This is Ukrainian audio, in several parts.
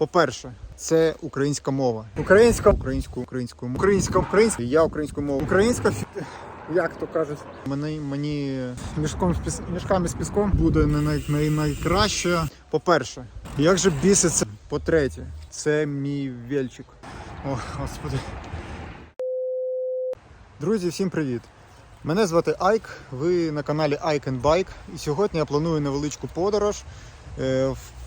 По-перше, це українська мова. Українська, українську, українську, українська, українська. Я українську мову. Українська як то кажуть, мені, мені мішком з піс... мішками з піском буде не най... най... найкраще. По-перше, як же біситься? По-третє, це мій вельчик. О, господи. Друзі, всім привіт! Мене звати Айк, ви на каналі Айк Bike. І сьогодні я планую невеличку подорож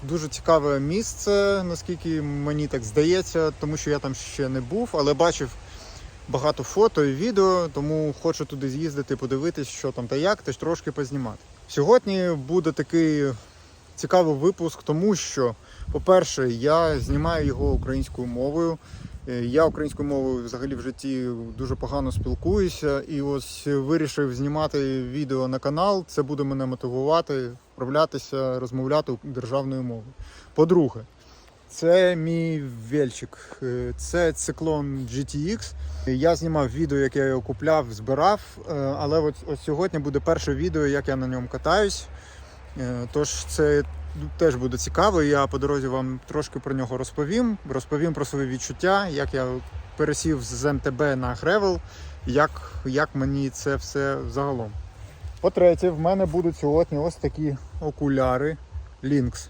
дуже цікаве місце, наскільки мені так здається, тому що я там ще не був, але бачив багато фото і відео, тому хочу туди з'їздити, подивитись, що там та як, теж трошки познімати. Сьогодні буде такий цікавий випуск, тому що, по-перше, я знімаю його українською мовою. Е, Я українською мовою взагалі в житті дуже погано спілкуюся, і ось вирішив знімати відео на канал. Це буде мене мотивувати, вправлятися, розмовляти державною мовою. По-друге, це мій вельчик. Е, Це циклон GTX. Я знімав відео, як я його купляв, збирав. е, Але от, от сьогодні буде перше відео, як я на ньому катаюсь. Тож це теж буде цікаво. Я по дорозі вам трошки про нього розповім. Розповім про свої відчуття, як я пересів з МТБ на Гревел, як, як мені це все загалом. По-третє, в мене будуть сьогодні ось такі окуляри Lynx.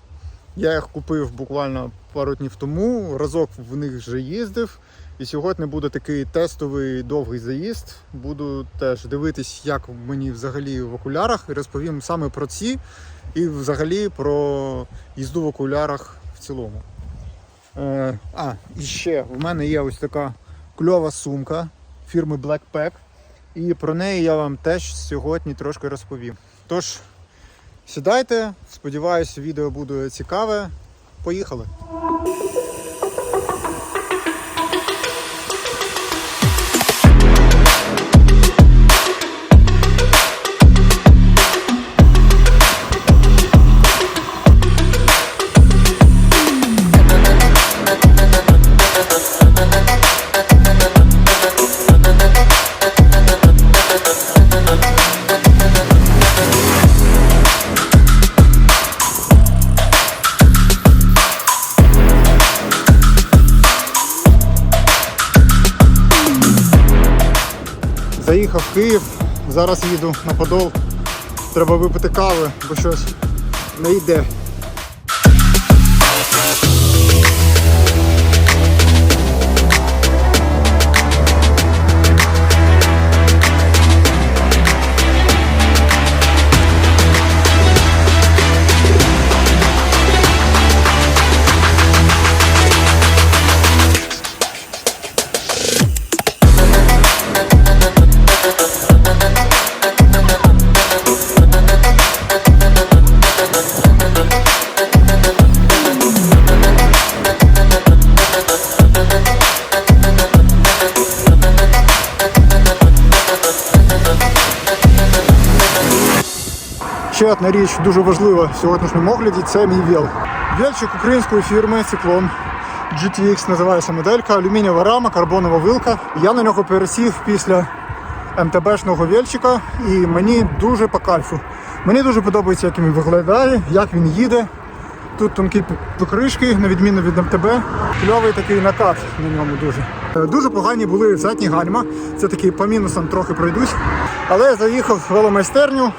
Я їх купив буквально пару днів тому, разок в них вже їздив. І сьогодні буде такий тестовий довгий заїзд. Буду теж дивитись, як мені взагалі в окулярах, і розповім саме про ці і взагалі про їзду в окулярах в цілому. Е, а, і ще в мене є ось така кльова сумка фірми Blackpack. І про неї я вам теж сьогодні трошки розповім. Тож, сідайте, сподіваюся, відео буде цікаве. Поїхали! Заїхав в Київ, зараз їду на Подол. Треба випити кави, бо щось не йде. Ще річ дуже важлива в сьогоднішньому огляді це мій віл. Вільчик української фірми Циклон GTX називається моделька, алюмінієва рама, карбонова вилка. Я на нього пересів після МТБшного вільчика і мені дуже по кайфу. Мені дуже подобається, як він виглядає, як він їде. Тут тонкі покришки, на відміну від МТБ. Кльовий такий накат на ньому дуже. Е, Дуже погані були задні гальма. Це такий по мінусам трохи пройдусь. Але я заїхав в веломайстерню.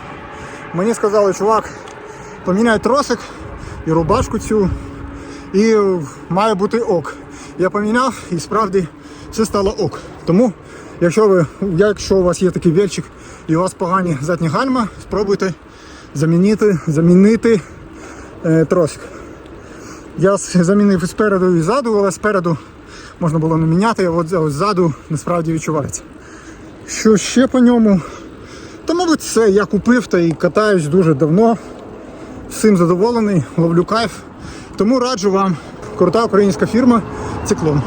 Мені сказали, чувак, поміняй тросик і рубашку цю, і має бути ок. Я поміняв і справді все стало ок. Тому, якщо ви, якщо у вас є такий вельчик і у вас погані задні гальма, спробуйте замінити, замінити е, тросик. Я замінив і спереду і ззаду, але спереду можна було не міняти, а от ззаду насправді відчувається. Що ще по ньому? Та, мабуть, все. Я купив та і катаюсь дуже давно. Всім задоволений, ловлю кайф. Тому раджу вам крута українська фірма Циклон.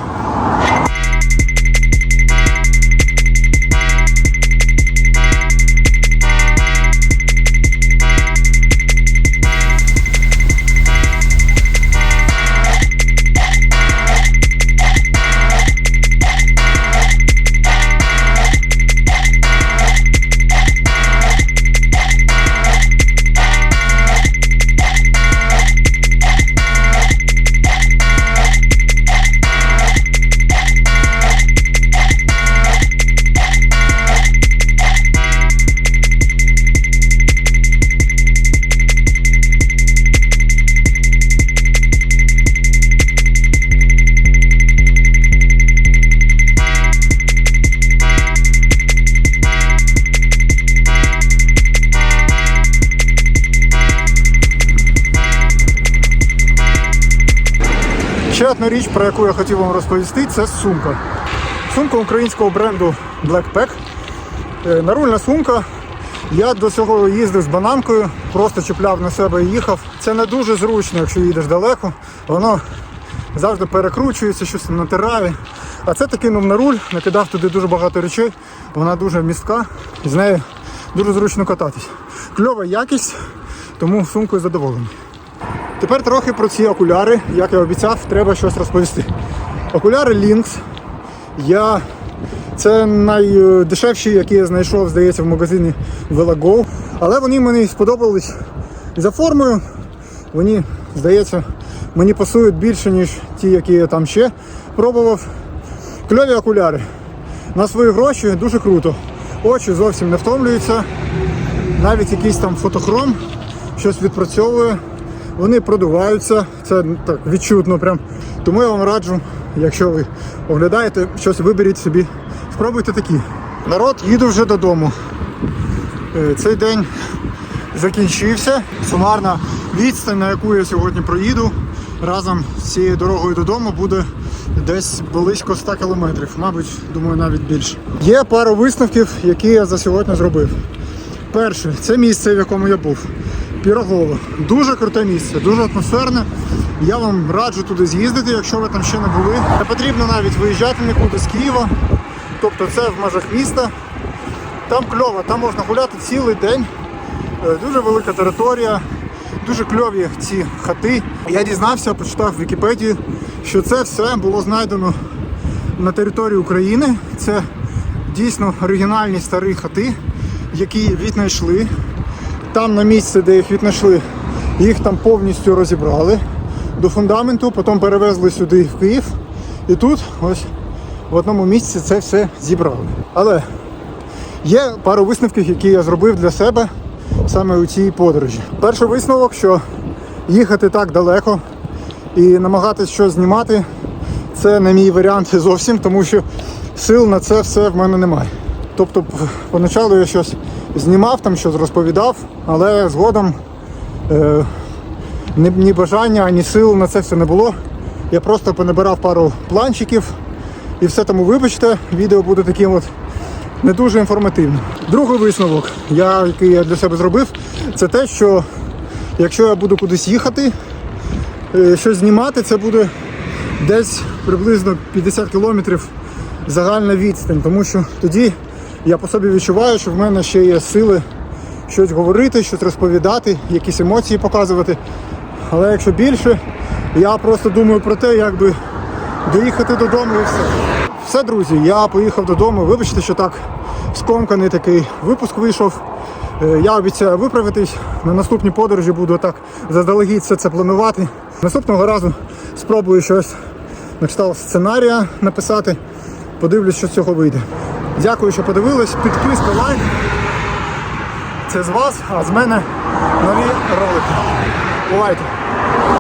Ще річ, про яку я хотів вам розповісти, це сумка. Сумка українського бренду Blackpack. Е, Нарульна сумка. Я до цього їздив з бананкою, просто чіпляв на себе і їхав. Це не дуже зручно, якщо їдеш далеко. Воно завжди перекручується, щось натирає. А це ти кинув на руль, накидав туди дуже багато речей. Вона дуже містка з нею дуже зручно кататись. Кльова якість, тому сумкою задоволений. Тепер трохи про ці окуляри. Як я обіцяв, треба щось розповісти. Окуляри Lynx. Я... Це найдешевші, які я знайшов, здається, в магазині Velago. Але вони мені сподобались за формою. Вони, здається, мені пасують більше, ніж ті, які я там ще пробував. Кльові окуляри. На свої гроші дуже круто. Очі зовсім не втомлюються. Навіть якийсь там фотохром щось відпрацьовує. Вони продуваються, це так відчутно прям. Тому я вам раджу, якщо ви оглядаєте щось, виберіть собі, спробуйте такі. Народ, їду вже додому. Е, Цей день закінчився. Сумарна відстань, на яку я сьогодні проїду, разом з цією дорогою додому буде десь близько 100 кілометрів, мабуть, думаю, навіть більше. Є пару висновків, які я за сьогодні зробив. Перше, це місце, в якому я був. Пірогово. Дуже круте місце, дуже атмосферне. Я вам раджу туди з'їздити, якщо ви там ще не були. Не потрібно навіть виїжджати нікуди з Києва. Тобто це в межах міста. Там кльово, там можна гуляти цілий день. Е, Дуже велика територія, дуже кльові ці хати. Я дізнався, почитав в Вікіпедії, що це все було знайдено на території України. Це дійсно оригінальні старі хати, які віднайшли. Там на місці, де їх віднайшли, їх там повністю розібрали до фундаменту, потім перевезли сюди в Київ. І тут ось в одному місці це все зібрали. Але Є пару висновків, які я зробив для себе саме у цій подорожі. Перший висновок, що їхати так далеко і намагатись щось знімати, це не мій варіант зовсім, тому що сил на це все в мене немає. Тобто, поначалу я щось знімав, там щось розповідав, але згодом е, ні, ні бажання, ні сил на це все не було. Я просто понабирав пару планчиків і все тому вибачте, відео буде таким от не дуже інформативно. Другий висновок, я, який я для себе зробив, це те, що якщо я буду кудись їхати, е, щось знімати, це буде десь приблизно 50 кілометрів загальна відстань, тому що тоді я по собі відчуваю, що в мене ще є сили щось говорити, щось розповідати, якісь емоції показувати. Але якщо більше, я просто думаю про те, як би доїхати додому і все. Все, друзі, я поїхав додому. Вибачте, що так скомканий такий випуск вийшов. Е, Я обіцяю виправитись. На наступній подорожі буду так заздалегідь все це планувати. Наступного разу спробую щось на кшталт сценарія написати. Подивлюсь, що з цього вийде. Дякую, що подивились. Підписка, лайк. Це з вас, а з мене нові ролики. Бувайте!